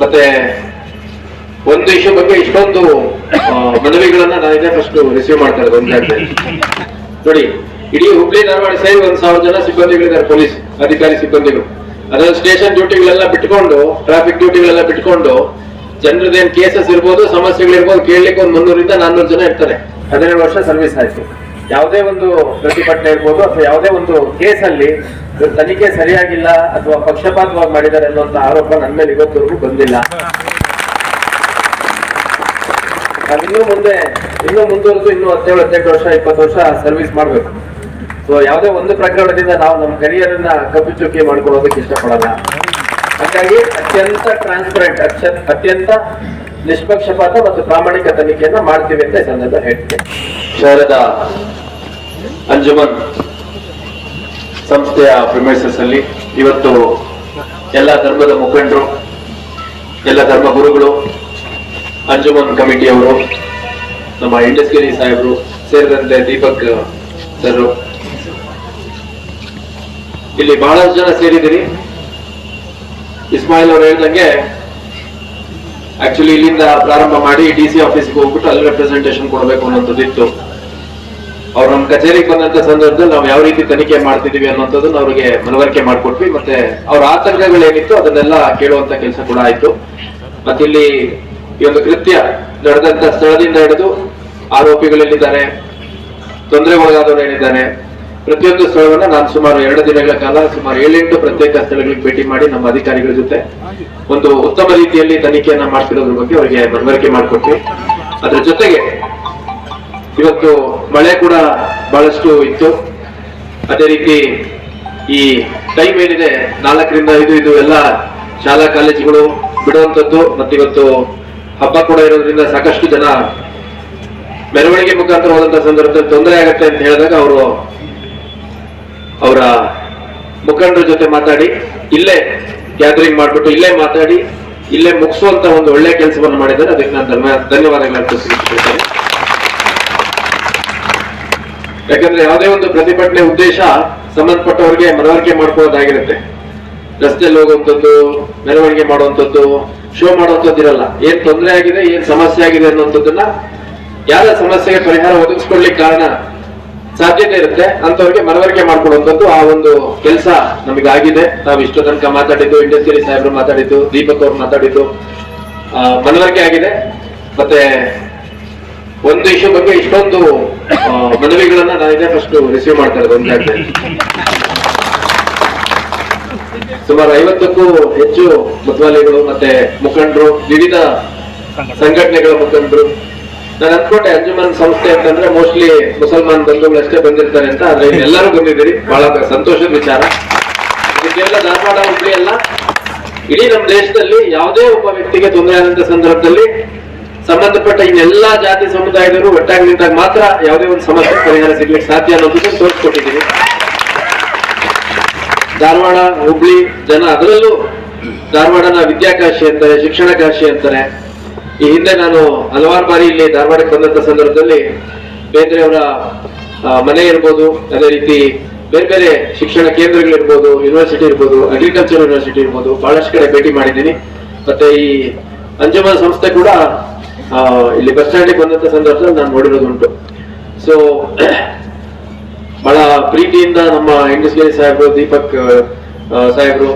ಮತ್ತೆ ಒಂದು ಇಶ್ಯೂ ಬಗ್ಗೆ ಇಷ್ಟೊಂದು ಮನವಿಗಳನ್ನ ನಾನು ಇದೇ ಫಸ್ಟ್ ರಿಸೀವ್ ಮಾಡ್ತಾ ನೋಡಿ, ಇಡೀ ಹುಬ್ಳಿ ಧಾರವಾಡ ಸೇರಿ ಒಂದ್ ಸಾವಿರ ಜನ ಸಿಬ್ಬಂದಿಗಳಿದ್ದಾರೆ, ಪೊಲೀಸ್ ಅಧಿಕಾರಿ ಸಿಬ್ಬಂದಿಗಳು. ಅದರಲ್ಲಿ ಸ್ಟೇಷನ್ ಡ್ಯೂಟಿಗಳೆಲ್ಲ ಬಿಟ್ಕೊಂಡು ಟ್ರಾಫಿಕ್ ಡ್ಯೂಟಿಗಳೆಲ್ಲ ಬಿಟ್ಕೊಂಡು, ಜನರದೇನ್ ಕೇಸಸ್ ಇರ್ಬೋದು, ಸಮಸ್ಯೆಗಳಿರ್ಬೋದು ಕೇಳಲಿಕ್ಕೆ ಒಂದು ಮುನ್ನೂರಿಂದ ನಾನ್ನೂರು ಜನ ಇರ್ತಾರೆ. ಹದಿನೇಳು ವರ್ಷ ಸರ್ವಿಸ್ ಆಯ್ತು. ಯಾವುದೇ ಒಂದು ಪ್ರತಿಭಟನೆ ಇರ್ಬೋದು ಅಥವಾ ಯಾವುದೇ ಒಂದು ಕೇಸಲ್ಲಿ ತನಿಖೆ ಸರಿಯಾಗಿಲ್ಲ ಅಥವಾ ಪಕ್ಷಪಾತವಾಗಿ ಮಾಡಿದ್ದಾರೆ ಅನ್ನುವಂತ ಆರೋಪ ನನ್ನ ಮೇಲೆ ಇವತ್ತವರೆಗೂ ಬಂದಿಲ್ಲ. ಇನ್ನೂ ಮುಂದೆ, ಇನ್ನೂ ಮುಂದುವರೆದು ಇನ್ನೂ ಹತ್ತೇಳು ಹದಿನೆಂಟು ವರ್ಷ, ಇಪ್ಪತ್ತು ವರ್ಷ ಸರ್ವಿಸ್ ಮಾಡಬೇಕು. ಸೊ ಯಾವುದೇ ಒಂದು ಪ್ರಕರಣದಿಂದ ನಾವು ನಮ್ಮ ಕರಿಯರ್ ಅನ್ನ ಕಪ್ಪಿಚುಕ್ಕಿ ಮಾಡ್ಕೊಳ್ಳೋದಕ್ಕೆ ಇಷ್ಟಪಡಲ್ಲ. ಹಾಗಾಗಿ ಅತ್ಯಂತ ಟ್ರಾನ್ಸ್ಪರೆಂಟ್ ಅತ್ಯಂತ ನಿಷ್ಪಕ್ಷಪಾತ ಮತ್ತು ಪ್ರಾಮಾಣಿಕ ತನಿಖೆಯನ್ನ ಮಾಡ್ತೀವಿ ಅಂತ ಈ ಸಂದರ್ಭ ಹೇಳ್ತೀನಿ. ಶಹರದ ಅಂಜುಮನ್ ಸಂಸ್ಥೆಯ ಪ್ರಿಮೈಸಸ್ ಅಲ್ಲಿ ಇವತ್ತು ಎಲ್ಲ ಧರ್ಮದ ಮುಖಂಡರು, ಎಲ್ಲ ಧರ್ಮ ಗುರುಗಳು, ಅಂಜುಮನ್ ಕಮಿಟಿಯವರು ನಮ್ಮ ಇಂಡಸ್ಗಿರಿ ಸಾಹೇಬರು ಸೇರಿದಂತೆ ದೀಪಕ್ ಸರ್ ಇಲ್ಲಿ ಬಹಳಷ್ಟು ಜನ ಸೇರಿದಿರಿ ಇಸ್ಮಾಯಿಲ್ ಅವರು ಹೇಳ್ದಂಗೆ ಆಕ್ಚುಲಿ ಇಲ್ಲಿಂದ ಪ್ರಾರಂಭ ಮಾಡಿ ಡಿ ಸಿ ಆಫೀಸ್ಗೆ ಹೋಗ್ಬಿಟ್ಟು ಅಲ್ಲಿ ರೆಪ್ರೆಸೆಂಟೇಷನ್ ಕೊಡಬೇಕು ಅನ್ನೋಂಥದ್ದು ಇತ್ತು. ಅವ್ರು ನಮ್ಮ ಕಚೇರಿಗೆ ಬಂದಂತ ಸಂದರ್ಭದಲ್ಲಿ ನಾವು ಯಾವ ರೀತಿ ತನಿಖೆ ಮಾಡ್ತಿದೀವಿ ಅನ್ನೋಂಥದ್ದನ್ನ ಅವ್ರಿಗೆ ಮನವರಿಕೆ ಮಾಡಿಕೊಟ್ವಿ. ಮತ್ತೆ ಅವ್ರ ಆತಂಕಗಳೇನಿತ್ತು ಅದನ್ನೆಲ್ಲ ಕೇಳುವಂತ ಕೆಲಸ ಕೂಡ ಆಯ್ತು. ಮತ್ತಿಲ್ಲಿ ಈ ಒಂದು ಕೃತ್ಯ ನಡೆದಂತ ಸ್ಥಳದಿಂದ ಹಿಡಿದು ಆರೋಪಿಗಳೆಲ್ಲಿದ್ದಾರೆ ತೊಂದರೆಗೊಳಗಾದವರು ಏನಿದ್ದಾರೆ ಪ್ರತಿಯೊಂದು ಸ್ಥಳವನ್ನ ನಾನು ಸುಮಾರು ಎರಡು ದಿನಗಳ ಕಾಲ ಸುಮಾರು ಏಳೆಂಟು ಪ್ರತ್ಯೇಕ ಸ್ಥಳಗಳಿಗೆ ಭೇಟಿ ಮಾಡಿ ನಮ್ಮ ಅಧಿಕಾರಿಗಳ ಜೊತೆ ಒಂದು ಉತ್ತಮ ರೀತಿಯಲ್ಲಿ ತನಿಖೆಯನ್ನ ಮಾಡ್ತಿರೋದ್ರ ಬಗ್ಗೆ ಅವರಿಗೆ ಮನವರಿಕೆ ಮಾಡಿಕೊಟ್ವಿ. ಅದ್ರ ಜೊತೆಗೆ ಇವತ್ತು ಮಳೆ ಕೂಡ ಬಹಳಷ್ಟು ಇತ್ತು. ಅದೇ ರೀತಿ ಈ ಟೈಮ್ ಏನಿದೆ ನಾಲ್ಕರಿಂದ ಐದು ಇದು ಎಲ್ಲ ಶಾಲಾ ಕಾಲೇಜುಗಳು ಬಿಡುವಂಥದ್ದು ಮತ್ತೆ ಇವತ್ತು ಹಬ್ಬ ಕೂಡ ಇರೋದ್ರಿಂದ ಸಾಕಷ್ಟು ಜನ ಮೆರವಣಿಗೆ ಮುಖಾಂತರ ಹೋದಂತ ಸಂದರ್ಭದಲ್ಲಿ ತೊಂದರೆ ಆಗತ್ತೆ ಅಂತ ಹೇಳಿದಾಗ ಅವರು ಅವರ ಮುಖಂಡರ ಜೊತೆ ಮಾತಾಡಿ, ಇಲ್ಲೇ ಗ್ಯಾದರಿಂಗ್ ಮಾಡ್ಬಿಟ್ಟು ಇಲ್ಲೇ ಮಾತಾಡಿ, ಇಲ್ಲೇ ಮುಗಿಸುವಂತ ಒಂದು ಒಳ್ಳೆ ಕೆಲಸವನ್ನು ಮಾಡಿದ್ದಾರೆ. ಅದಕ್ಕೆ ನಾನು ಧನ್ಯ- ಧನ್ಯವಾದಗಳನ್ನು ಅರ್ಪಿಸಿದ್ದೇನೆ ಯಾಕಂದ್ರೆ ಯಾವುದೇ ಒಂದು ಪ್ರತಿಭಟನೆ ಉದ್ದೇಶ ಸಂಬಂಧಪಟ್ಟವರಿಗೆ ಮನವರಿಕೆ ಮಾಡ್ಕೊಳ್ಳೋದಾಗಿರುತ್ತೆ. ರಸ್ತೆಯಲ್ಲಿ ಹೋಗುವಂಥದ್ದು, ಮೆರವಣಿಗೆ ಮಾಡುವಂಥದ್ದು ಶೋ ಮಾಡುವಂಥದ್ದು ಇರಲ್ಲ. ಏನ್ ತೊಂದರೆ ಆಗಿದೆ, ಏನ್ ಸಮಸ್ಯೆ ಆಗಿದೆ ಅನ್ನುವಂಥದ್ದನ್ನ ಯಾರ ಸಮಸ್ಯೆಗೆ ಪರಿಹಾರ ಒದಗಿಸ್ಕೊಡ್ಲಿಕ್ಕೆ ಕಾರಣ ಸಾಧ್ಯತೆ ಇರುತ್ತೆ. ಅಂತವ್ರಿಗೆ ಮನವರಿಕೆ ಮಾಡ್ಕೊಡುವಂಥದ್ದು ಆ ಒಂದು ಕೆಲಸ ಆಗಿದೆ ನಾವು ಇಷ್ಟು ತನಕ ಮಾತಾಡಿದ್ದು ಇಂಡಸ್ಟ್ರಿ ಸಾಹೇಬ್ರು ಮಾತಾಡಿದ್ದು, ದೀಪಕ್ ಅವ್ರು ಮಾತಾಡಿದ್ದು ಮನವರಿಕೆ ಆಗಿದೆ. ಮತ್ತೆ ಒಂದು ಇಶ್ಯೂ ಬಗ್ಗೆ ಇಷ್ಟೊಂದು ಮನವಿಗಳನ್ನ ನಾನಿದೆ ಫಸ್ಟ್ ರಿಸೀವ್ ಮಾಡ್ತಾ ಇರೋದು ಸುಮಾರು ಐವತ್ತಕ್ಕೂ ಹೆಚ್ಚು ಮತವಾಲಿಗಳು ಮತ್ತೆ ಮುಖಂಡರು, ವಿವಿಧ ಸಂಘಟನೆಗಳ ಮುಖಂಡರು ನಾನು ಅನ್ಕೊಂಡೆ ಅಂಜುಮನ್ ಸಂಸ್ಥೆ ಅಂತಂದ್ರೆ ಮೋಸ್ಟ್ಲಿ ಮುಸಲ್ಮಾನ್ ಬಂಧುಗಳು ಅಷ್ಟೇ ಬಂದಿರ್ತಾರೆ ಅಂತ, ಆದ್ರೆ ಎಲ್ಲರೂ ಬಂದಿದ್ದೀರಿ. ಬಹಳ ಸಂತೋಷದ ವಿಚಾರ. ಇದಕ್ಕೆಲ್ಲ ಧಾರವಾಡ ಹುಬ್ಳಿ ಅಲ್ಲ. ಇಡೀ ನಮ್ಮ ದೇಶದಲ್ಲಿ ಯಾವುದೇ ಒಬ್ಬ ವ್ಯಕ್ತಿಗೆ ತೊಂದರೆ ಆದಂತ ಸಂದರ್ಭದಲ್ಲಿ ಸಂಬಂಧಪಟ್ಟ ಇನ್ನೆಲ್ಲಾ ಜಾತಿ ಸಮುದಾಯದವರು ಒಟ್ಟಾಗಿ ನಿಂತಾಗ ಮಾತ್ರ ಯಾವುದೇ ಒಂದು ಸಮಸ್ಯೆ, ಪರಿಹಾರ ಸಿಗ್ಲಿಕ್ಕೆ ಸಾಧ್ಯ ಅನ್ನೋದನ್ನು ತೋರಿಸ್ಕೊಟ್ಟಿದ್ದೀವಿ ಧಾರವಾಡ, ಹುಬ್ಳಿ ಜನ ಅದರಲ್ಲೂ ಧಾರವಾಡನ ವಿದ್ಯಾಕಾಶಿ ಅಂತಾರೆ ಶಿಕ್ಷಣ ಕಾಶಿ ಅಂತಾರೆ. ಈ ಹಿಂದೆ ನಾನು ಹಲವಾರು ಬಾರಿ ಇಲ್ಲಿ ಧಾರವಾಡಕ್ಕೆ ಬಂದಂತ ಸಂದರ್ಭದಲ್ಲಿ ಬೇಂದ್ರೆಯವರ ಮನೆ ಇರ್ಬೋದು, ಅದೇ ರೀತಿ ಬೇರೆ ಬೇರೆ ಶಿಕ್ಷಣ ಕೇಂದ್ರಗಳಿರ್ಬೋದು ಯೂನಿವರ್ಸಿಟಿ ಇರ್ಬೋದು ಅಗ್ರಿಕಲ್ಚರ್ ಯೂನಿವರ್ಸಿಟಿ ಇರ್ಬೋದು, ಬಹಳಷ್ಟು ಕಡೆ ಭೇಟಿ ಮಾಡಿದ್ದೀನಿ. ಮತ್ತೆ ಈ ಅಂಜುಮನ್ ಸಂಸ್ಥೆ ಕೂಡ ಇಲ್ಲಿ ಬಸ್ ಸ್ಟ್ಯಾಂಡಿಗೆ ಬಂದಂತ ಸಂದರ್ಭದಲ್ಲಿ ನಾನು ನೋಡಿರೋದುಂಟು. ಸೊ ಬಹಳ ಪ್ರೀತಿಯಿಂದ ನಮ್ಮ ಇಂಡಸ್ಗೇರಿ ಸಾಹೇಬ್ರು, ದೀಪಕ್ ಸಾಹೇಬ್ರು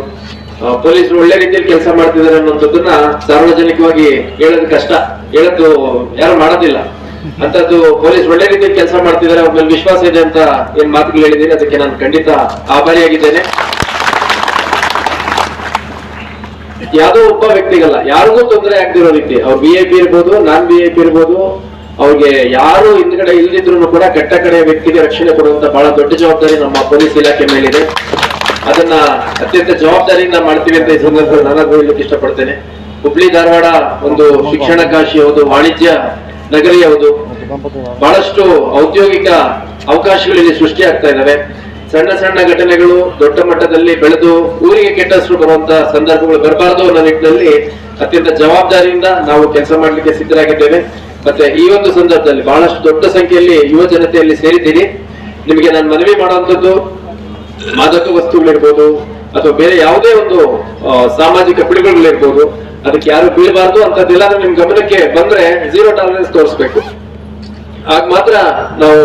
ಪೊಲೀಸರು ಒಳ್ಳೆ ರೀತಿಯಲ್ಲಿ ಕೆಲಸ ಮಾಡ್ತಿದ್ದಾರೆ ಅನ್ನೋದನ್ನ ಸಾರ್ವಜನಿಕವಾಗಿ ಹೇಳೋದು ಕಷ್ಟ. ಹೇಳೋದು ಯಾರು ಮಾಡೋದಿಲ್ಲ. ಅಂತದ್ದು ಪೊಲೀಸ್ ಒಳ್ಳೆ ರೀತಿಯಲ್ಲಿ ಕೆಲಸ ಮಾಡ್ತಿದ್ದಾರೆ. ಅವ್ರ ವಿಶ್ವಾಸ ಇದೆ ಅಂತ ಏನ್ ಮಾತುಗಳು ಹೇಳಿದ್ದೀನಿ. ಅದಕ್ಕೆ ನಾನು ಖಂಡಿತ ಆಭಾರಿಯಾಗಿದ್ದೇನೆ. ಯಾವುದೋ ಒಬ್ಬ ವ್ಯಕ್ತಿಗಲ್ಲ, ಯಾರಿಗೂ ತೊಂದರೆ ಆಗ್ತಿರೋ ರೀತಿ. ಅವ್ರು ಬಿ ಐ ಪಿ ಇರ್ಬೋದು, ನಾನ್ ಬಿ ಐ ಪಿ ಇರ್ಬೋದು, ಅವ್ರಿಗೆ ಯಾರು ಹಿಂದ್ಗಡೆ ಇಲ್ದಿದ್ರು ಕೂಡ ಕಟ್ಟ ಕಡೆಯ ವ್ಯಕ್ತಿಗೆ ರಕ್ಷಣೆ ಕೊಡುವಂತ ಬಹಳ ದೊಡ್ಡ ಜವಾಬ್ದಾರಿ ನಮ್ಮ ಪೊಲೀಸ್ ಇಲಾಖೆ ಮೇಲಿದೆ. ಅದನ್ನ ಅತ್ಯಂತ ಜವಾಬ್ದಾರಿಯಿಂದ ಮಾಡ್ತೀವಿ ಅಂತ ಈ ಸಂದರ್ಭದಲ್ಲಿ ನಾನು ಹೇಳಲಿಕ್ಕೆ ಇಷ್ಟಪಡ್ತೇನೆ. ಹುಬ್ಳಿ, ಧಾರವಾಡ ಒಂದು ಶಿಕ್ಷಣ ಕಾಶಿ ಹೌದು ವಾಣಿಜ್ಯ ನಗರಿ ಹೌದು ಬಹಳಷ್ಟು ಔದ್ಯೋಗಿಕ ಅವಕಾಶಗಳು ಇಲ್ಲಿ ಸೃಷ್ಟಿಯಾಗ್ತಾ ಇದಾವೆ ಸಣ್ಣ ಸಣ್ಣ ಘಟನೆಗಳು ದೊಡ್ಡ ಮಟ್ಟದಲ್ಲಿ ಬೆಳೆದು ಊರಿಗೆ ಕೆಟ್ಟ ಹೆಸರು ಬರುವಂತ ಸಂದರ್ಭಗಳು ಬರಬಾರದು ಅನ್ನೋ ನಿಟ್ಟಿನಲ್ಲಿ ಅತ್ಯಂತ ಜವಾಬ್ದಾರಿಯಿಂದ ನಾವು ಕೆಲಸ ಮಾಡಲಿಕ್ಕೆ ಸಿದ್ಧರಾಗಿದ್ದೇವೆ. ಮತ್ತೆ ಈ ಒಂದು ಸಂದರ್ಭದಲ್ಲಿ ಬಹಳಷ್ಟು ದೊಡ್ಡ ಸಂಖ್ಯೆಯಲ್ಲಿ ಯುವ ಜನತೆಯಲ್ಲಿ ಸೇರಿದ್ದೀರಿ ನಿಮಗೆ ನಾನು ಮನವಿ ಮಾಡುವಂತದ್ದು ಮಾದಕ ವಸ್ತುಗಳಿರ್ಬೋದು ಅಥವಾ ಬೇರೆ ಯಾವುದೇ ಒಂದು ಸಾಮಾಜಿಕ ಪಿಡುಗುಗಳಿರ್ಬೋದು ಅದಕ್ಕೆ ಯಾರು ಬೀಳಬಾರ್ದು ಅಂತದ್ದೆಲ್ಲ ನಿಮ್ ಗಮನಕ್ಕೆ ಬಂದ್ರೆ ಝೀರೋ ಟಾಲರೆನ್ಸ್ ತೋರಿಸ್ಬೇಕು. ಆಗ ಮಾತ್ರ ನಾವು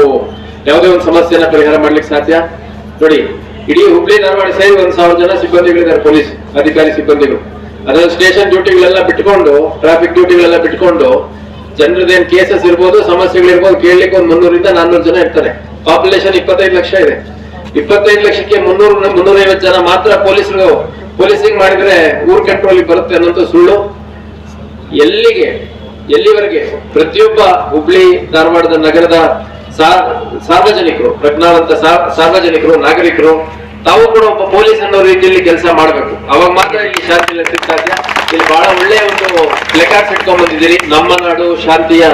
ಯಾವುದೇ ಒಂದು ಸಮಸ್ಯೆನ ಪರಿಹಾರ ಮಾಡ್ಲಿಕ್ಕೆ ಸಾಧ್ಯ. ನೋಡಿ, ಇಡೀ ಹುಬ್ಳಿ ಧಾರವಾಡ ಸೇರಿ ಒಂದ್ ಸಾವಿರ ಜನ ಸಿಬ್ಬಂದಿಗಳಿದ್ದಾರೆ, ಪೊಲೀಸ್ ಅಧಿಕಾರಿ ಸಿಬ್ಬಂದಿಗಳು. ಅದರ ಸ್ಟೇಷನ್ ಡ್ಯೂಟಿಗಳೆಲ್ಲ ಬಿಟ್ಕೊಂಡು ಟ್ರಾಫಿಕ್ ಡ್ಯೂಟಿಗಳೆಲ್ಲ ಬಿಟ್ಕೊಂಡು, ಜನರದೇನ್ ಕೇಸಸ್ ಇರ್ಬೋದು, ಸಮಸ್ಯೆಗಳಿರ್ಬೋದು ಕೇಳಲಿಕ್ಕೆ ಒಂದ್ ಮುನ್ನೂರಿಂದ ನಾನ್ನೂರು ಜನ ಇರ್ತಾರೆ. ಪಾಪ್ಯುಲೇಷನ್ ಇಪ್ಪತ್ತೈದು ಲಕ್ಷ ಇದೆ. ಇಪ್ಪತ್ತೈದು ಲಕ್ಷಕ್ಕೆ ಮುನ್ನೂರು ಮುನ್ನೂರೈವತ್ತು ಜನ ಮಾತ್ರ ಪೊಲೀಸರು ಪೊಲೀಸಿಂಗ್ ಮಾಡಿದ್ರೆ ಊರ್ ಕಂಟ್ರೋಲ್ ಬರುತ್ತೆ ಅನ್ನೋದು ಸುಳ್ಳು. ಎಲ್ಲಿಗೆ ಎಲ್ಲಿವರೆಗೆ ಪ್ರತಿಯೊಬ್ಬ ಹುಬ್ಳಿ, ಧಾರವಾಡದ ನಗರದ ಸಾರ್ವಜನಿಕರು ಪ್ರಜ್ಞಾವಂತ ಸಾರ್ವಜನಿಕರು, ನಾಗರಿಕರು, ತಾವು ಕೂಡ ಒಬ್ಬ ಪೊಲೀಸ್ ಅನ್ನೋ ರೀತಿಯಲ್ಲಿ ಕೆಲಸ ಮಾಡಬೇಕು. ಅವಾಗ ಮಾತ್ರ ಇಲ್ಲಿ ಶಾಂತಿ ಸಾಧ್ಯ ಇಲ್ಲಿ ಬಹಳ ಒಳ್ಳೆಯ ಒಂದು ಲೆಕ್ಕ ಇಟ್ಕೊಂಡ್ ಬಂದಿದ್ದೀರಿ. ನಮ್ಮ ನಾಡು ಶಾಂತಿಯ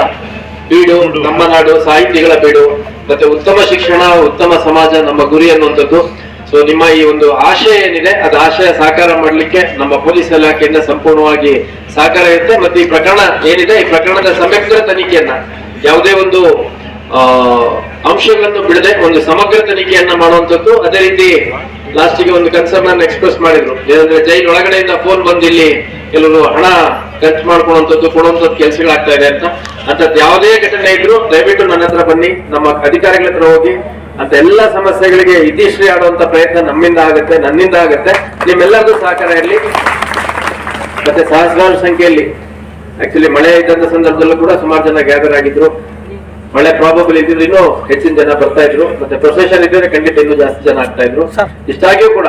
ಬೀಡು ನಮ್ಮ ನಾಡು, ಸಾಹಿತಿಗಳ ಬೀಡು, ಮತ್ತೆ ಉತ್ತಮ ಶಿಕ್ಷಣ, ಉತ್ತಮ ಸಮಾಜ, ನಮ್ಮ ಗುರಿ ಅನ್ನುವಂಥದ್ದು. ಸೊ ನಿಮ್ಮ ಈ ಒಂದು ಆಶಯ ಏನಿದೆ, ಅದು ಆಶಯ ಸಾಕಾರ ಮಾಡಲಿಕ್ಕೆ ನಮ್ಮ ಪೊಲೀಸ್ ಇಲಾಖೆಯಿಂದ ಸಂಪೂರ್ಣವಾಗಿ ಸಹಕಾರ ಇರುತ್ತೆ. ಮತ್ತೆ ಈ ಪ್ರಕರಣ ಏನಿದೆ, ಈ ಪ್ರಕರಣದ ಸಮಗ್ರ ತನಿಖೆಯನ್ನ ಯಾವುದೇ ಒಂದು ಅಂಶಗಳನ್ನು ಬಿಡದೆ ಒಂದು ಸಮಗ್ರ ತನಿಖೆಯನ್ನ ಮಾಡುವಂತದ್ದು ಅದೇ ರೀತಿ ಲಾಸ್ಟಿಗೆ ಒಂದು ಕನ್ಸರ್ನ್ ಎಕ್ಸ್ಪ್ರೆಸ್ ಮಾಡಿದ್ರು. ಏನಂದ್ರೆ ಜೈಲ್ ಒಳಗಡೆಯಿಂದ ಫೋನ್ ಬಂದು ಇಲ್ಲಿ ಕೆಲವರು ಹಣ ಖರ್ಚು ಮಾಡ್ಕೊಳ್ಳುವಂಥದ್ದು, ಕೊಡುವಂಥದ್ದು ಕೆಲಸಗಳಾಗ್ತಾ ಇದೆ ಅಂತ. ಅಂತದ್ ಯಾವುದೇ ಘಟನೆ ಇದ್ರು ದಯವಿಟ್ಟು ನನ್ನ ಹತ್ರ ಬನ್ನಿ. ನಮ್ಮ ಅಧಿಕಾರಿಗಳ ಹತ್ರ ಹೋಗಿ ಅಂತ ಎಲ್ಲ ಸಮಸ್ಯೆಗಳಿಗೆ ಇತಿಶ್ರೀ ಆಡುವಂತ ಪ್ರಯತ್ನ ನಮ್ಮಿಂದ ಆಗುತ್ತೆ, ನನ್ನಿಂದ ಆಗುತ್ತೆ. ನಿಮ್ಮೆಲ್ಲರಿಗೂ ಸಹಕಾರ ಇರಲಿ. ಮತ್ತೆ ಸಹಸ್ರಾರು ಸಂಖ್ಯೆಯಲ್ಲಿ ಆಕ್ಚುಲಿ ಮಳೆ ಇದ್ದಂತ ಸಂದರ್ಭದಲ್ಲೂ ಕೂಡ ಸುಮಾರು ಜನ ಗ್ಯಾದರ್ ಆಗಿದ್ರು. ಮಳೆ ಪ್ರಾಬಬಿಲಿಟಿ ಇದ್ರೆ ಇನ್ನೂ ಹೆಚ್ಚಿನ ಜನ ಬರ್ತಾ ಇದ್ರು. ಮತ್ತೆ ಪ್ರೊಸೆಷನ್ ಇದ್ರೆ ಖಂಡಿತ ಇನ್ನೂ ಜಾಸ್ತಿ ಜನ ಆಗ್ತಾ ಇದ್ರು. ಇಷ್ಟಾಗಿಯೂ ಕೂಡ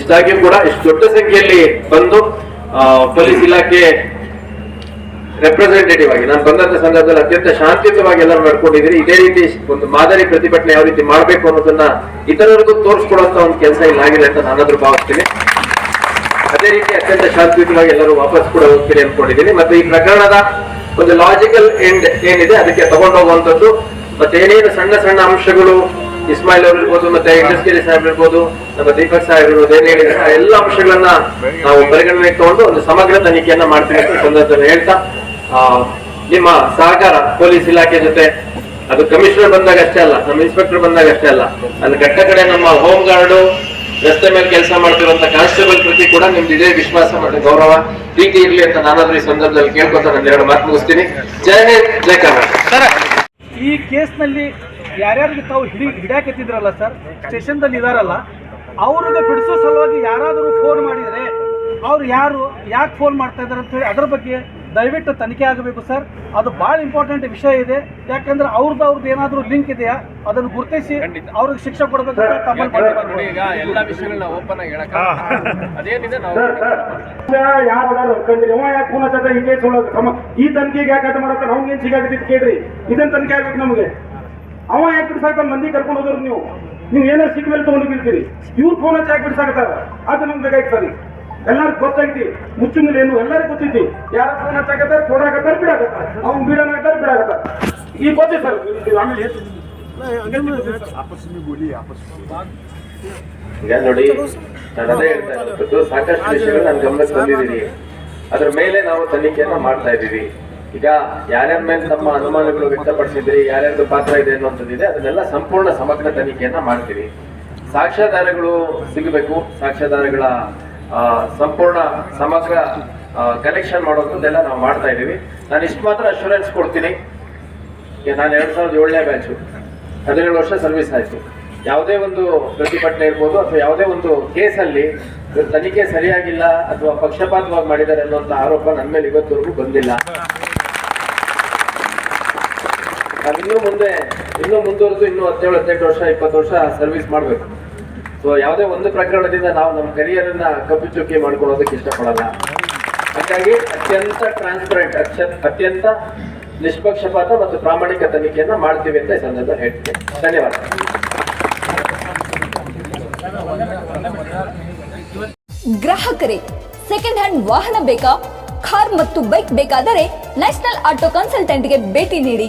ಇಷ್ಟಾಗಿಯೂ ಕೂಡ ಇಷ್ಟು ದೊಡ್ಡ ಸಂಖ್ಯೆಯಲ್ಲಿ ಬಂದು ಪೊಲೀಸ್ ಇಲಾಖೆ ರೆಪ್ರೆಸೆಂಟೇಟಿವ್ ಆಗಿ ನಾನು ಬಂದಂತ ಸಂದರ್ಭದಲ್ಲಿ ಅತ್ಯಂತ ಶಾಂತಿಯುತವಾಗಿ ಎಲ್ಲರೂ ನಡ್ಕೊಂಡಿದ್ದೀರಿ. ಇದೇ ರೀತಿ ಒಂದು ಮಾದರಿ ಪ್ರತಿಭಟನೆ ಯಾವ ರೀತಿ ಮಾಡಬೇಕು ಅನ್ನೋದನ್ನ ಇತರರಿಗೂ ತೋರಿಸ್ಕೊಡುವಂತ ಒಂದು ಕೆಲಸ ಇಲ್ಲಿ ಆಗಿಲ್ಲ ಅಂತ ನಾನಾದ್ರೂ ಭಾವಿಸ್ತೀನಿ. ಅದೇ ರೀತಿ ಅತ್ಯಂತ ಶಾಂತಿಯುತವಾಗಿ ಎಲ್ಲರೂ ವಾಪಸ್ ಕೂಡ ಹೋಗ್ತೀರಿ ಅನ್ಕೊಂಡಿದ್ದೀನಿ ಮತ್ತೆ ಈ ಪ್ರಕರಣದ ಒಂದು ಲಾಜಿಕಲ್ ಎಂಡ್ ಏನಿದೆ ಅದಕ್ಕೆ ತಗೊಂಡೋಗುವಂತದ್ದು ಮತ್ತೆ ಏನೇನು ಸಣ್ಣ ಸಣ್ಣ ಅಂಶಗಳು ಇಸ್ಮಾಯಿಲ್ ಅವರು ಇರ್ಬೋದು ಮತ್ತೆ ಇಂಡಸ್ಟ್ರಿ ಸಾಹೇಬ್ ಇರ್ಬೋದು ನಮ್ಮ ದೀಪಕ್ ಸಾಹೇಬ್ ಇರ್ಬೋದು ಏನ್ ಎಲ್ಲ ಅಂಶಗಳನ್ನ ನಾವು ಪರಿಗಣನೆಗೆ ತಗೊಂಡು ಒಂದು ಸಮಗ್ರ ತನಿಖೆಯನ್ನ ಮಾಡ್ತೀವಿ ಅಂತ ಸಂದರ್ಭದಲ್ಲಿ ಹೇಳ್ತಾ ಆ, ನಿಮ್ಮ ಸಹಕಾರ ಪೊಲೀಸ್ ಇಲಾಖೆ ಜೊತೆ ಅದು ಕಮಿಷನರ್ ಬಂದಾಗ ಅಷ್ಟೇ ಅಲ್ಲ ನಮ್ಮ ಇನ್ಸ್ಪೆಕ್ಟರ್ ಬಂದಾಗ ಅಷ್ಟೇ ಅಲ್ಲ. ಅಲ್ಲಿ ಘಟ್ಟ ಕಡೆ ನಮ್ಮ ಹೋಮ್ ಗಾರ್ಡು ರಸ್ತೆ ಮೇಲೆ ಕೆಲಸ ಮಾಡ್ತಿರುವಂತ ಕಾನ್ಸ್ಟೇಬಲ್ ಪ್ರತಿ ಕೂಡ ನಿಮ್ದು ಇದೇ ವಿಶ್ವಾಸ ಮತ್ತೆ ಗೌರವ. ಪ್ರೀತಿ ಇರಲಿ ಅಂತ ನಾನಾದ್ರೂ ಈ ಸಂದರ್ಭದಲ್ಲಿ ಕೇಳ್ಕೊತ ನನ್ನ ಎರಡು ಮಾತು ಮುಗಿಸ್ತೀನಿ. ಜಯ ಹಿಂದ್ ಜಯ ಕರ್ನಾಟಕ. ಈ ಕೇಸ್ನಲ್ಲಿ ಯಾರ್ಯಾರಿಗೆ ತಾವು ಹಿಡಿ ಹಿಡಿಯಾಕತ್ತಿದ್ರಲ್ಲ ಸರ್ ಸ್ಟೇಷನ್ದಲ್ಲಿ ಇದಾರಲ್ಲ ಅವ್ರಿಗೆ ಬಿಡಿಸೋ ಸಲುವಾಗಿ ಯಾರಾದರೂ ಫೋನ್ ಮಾಡಿದರೆ ಅವ್ರು ಯಾರು, ಯಾಕೆ ಫೋನ್ ಮಾಡ್ತಾ ಇದ್ದಾರೆ ಅಂತ ಹೇಳಿ ಅದ್ರ ಬಗ್ಗೆ ದಯವಿಟ್ಟು ತನಿಖೆ ಆಗಬೇಕು ಸರ್. ಅದು ಭಾಳ ಇಂಪಾರ್ಟೆಂಟ್ ವಿಷಯ ಇದೆ. ಯಾಕಂದ್ರೆ ಅವ್ರದ್ದು ಅವ್ರದ್ದು ಏನಾದರೂ ಲಿಂಕ್ ಇದೆಯಾ? ಅದನ್ನು ಗುರುತಿಸಿ ಅವ್ರಿಗೆ ಶಿಕ್ಷೆ ಕೊಡಬೇಕು ನೋಡಿ ಈಗ ಎಲ್ಲ ವಿಷಯಗಳನ್ನ ಓಪನ್ ಆಗಿ ಹೇಳಕ್ ಅದೇನಿದೆ ನಾವು ಯಾರು ಅವ ಯಾಕೆ ಫೋನ್ ಹಚ್ಚದ ಈ ತನಿಖೆಗೆ ಯಾಕೆ ಅಡ್ಡ ಮಾಡತ್ತ ನಮ್ಗೆ ಏನು ಸಿಗಾಕತ್ತಿತ್ತು ಕೇಳ್ರಿ. ಇದನ್ನ ತನಿಖೆ ಆಗ್ಬೇಕು ನಮಗೆ. ಅವ ಯಾಕೆ ಬಿಡ್ಸಾಕ ಮಂದಿ ಕರ್ಕೊಂಡು ಹೋದ್ರು ನೀವು. ನೀವು ಏನೋ ಸಿಕ್ಕ ಮೇಲೆ ತಗೊಂಡು ಬೀಳ್ತೀರಿ. ಇವ್ರು ಫೋನ್ ಹಚ್ಚಿ ಯಾಕೆ ಬಿಡ್ಸಾಕತ್ತಾರ ಅದು ನಮ್ಗೆ ಬೇಕಾಯ್ತು ಸರಿ. ಎಲ್ಲರಿಗೂ ಗೊತ್ತೈತಿ ಮುಚ್ಚುಂಗಿಲ್ಲ ಏನು ಎಲ್ಲರಿಗೂ ಗೊತ್ತೈತಿ ಯಾರ ಫೋನ್ ಹಚ್ಚಾಕತ್ತಾರ ಕೊಡಾಕತ್ತಾರ ಬಿಡಾಕತ್ತಾರ. ಅವ್ನು ಬಿಡನಾಕತ್ತಾರ ಬಿಡಾಕತ್ತಾರ. ಈ ಗೊತ್ತೈತೆ ಸರ್. ಈಗ ನೋಡಿ, ನಾನು ಅದೇ ಸಾಕಷ್ಟು ವಿಷಯಗಳು ನಾನು ಗಮನಕ್ಕೆ ತಂದಿದ್ದೀನಿ. ಅದ್ರ ಮೇಲೆ ನಾವು ತನಿಖೆಯನ್ನ ಮಾಡ್ತಾ ಇದ್ದೀವಿ. ಈಗ ಯಾರ್ಯಾರ ಮೇಲೆ ತಮ್ಮ ಅನುಮಾನಗಳು ವ್ಯಕ್ತಪಡಿಸಿದ್ರಿ, ಯಾರ್ಯಾರ್ದು ಪಾತ್ರ ಇದೆ ಅನ್ನುವಂಥದ್ದಿದೆ ಅದನ್ನೆಲ್ಲ ಸಂಪೂರ್ಣ ಸಮಗ್ರ ತನಿಖೆಯನ್ನ ಮಾಡ್ತೀವಿ. ಸಾಕ್ಷ್ಯಾಧಾರಗಳು ಸಿಗಬೇಕು. ಸಾಕ್ಷ್ಯಾಧಾರಗಳ ಸಂಪೂರ್ಣ ಸಮಗ್ರ ಕಲೆಕ್ಷನ್ ಮಾಡೋದನ್ನೆಲ್ಲ ನಾವು ಮಾಡ್ತಾ ಇದ್ದೀವಿ. ನಾನು ಇಷ್ಟು ಮಾತ್ರ ಅಶ್ಯೂರೆನ್ಸ್ ಕೊಡ್ತೀನಿ. ನಾನು ಎರಡು ಸಾವಿರದ ಏಳನೇ ಬ್ಯಾಚು ಹದಿನೇಳು ವರ್ಷ ಸರ್ವಿಸ್ ಆಯ್ತು. ಯಾವುದೇ ಒಂದು ಪ್ರತಿಭಟನೆ ಇರ್ಬೋದು ಅಥವಾ ಯಾವುದೇ ಒಂದು ಕೇಸಲ್ಲಿ ತನಿಖೆ ಸರಿಯಾಗಿಲ್ಲ ಅಥವಾ ಪಕ್ಷಪಾತವಾಗಿ ಮಾಡಿದ್ದಾರೆ ಅನ್ನೋಂಥ ಆರೋಪ ನನ್ನ ಮೇಲೆ ಇವತ್ತವರೆಗೂ ಬಂದಿಲ್ಲ. ನಾವಿನ್ನೂ ಮುಂದೆ, ಇನ್ನೂ ಮುಂದುವರೆದು ಇನ್ನೂ ಹದಿನೇಳು, ಹದಿನೆಂಟು ವರ್ಷ, ಇಪ್ಪತ್ತು ವರ್ಷ ಸರ್ವಿಸ್ ಮಾಡಬೇಕು. ಸೊ ಯಾವುದೇ ಒಂದು ಪ್ರಕರಣದಿಂದ ನಾವು ನಮ್ಮ ಕರಿಯರ್ ಅನ್ನ ಕಪ್ಪುಚುಕ್ಕಿ ಮಾಡ್ಕೊಳ್ಳೋದಕ್ಕೆ ಇಷ್ಟಪಡಲ್ಲ. ಹಾಗಾಗಿ ಅತ್ಯಂತ ಟ್ರಾನ್ಸ್ಪರೆಂಟ್ ಅತ್ಯಂತ ನಿಷ್ಪಕ್ಷಪಾತ ಮತ್ತು ಪ್ರಾಮಾಣಿಕ ತನಿಖೆಯನ್ನ ಮಾಡ್ತೀವಿ ಅಂತ ಈ ಸಂದರ್ಭ ಹೇಳ್ತೀನಿ. ಧನ್ಯವಾದ. ಗ್ರಾಹಕರೇ ಸೆಕೆಂಡ್ ಹ್ಯಾಂಡ್ ವಾಹನ ಬೇಕಾ? ಕಾರ್ ಮತ್ತು ಬೈಕ್ ಬೇಕಾದರೆ ನ್ಯಾಷನಲ್ ಆಟೋ ಕನ್ಸಲ್ಟೆಂಟ್ಗೆ ಭೇಟಿ ನೀಡಿ.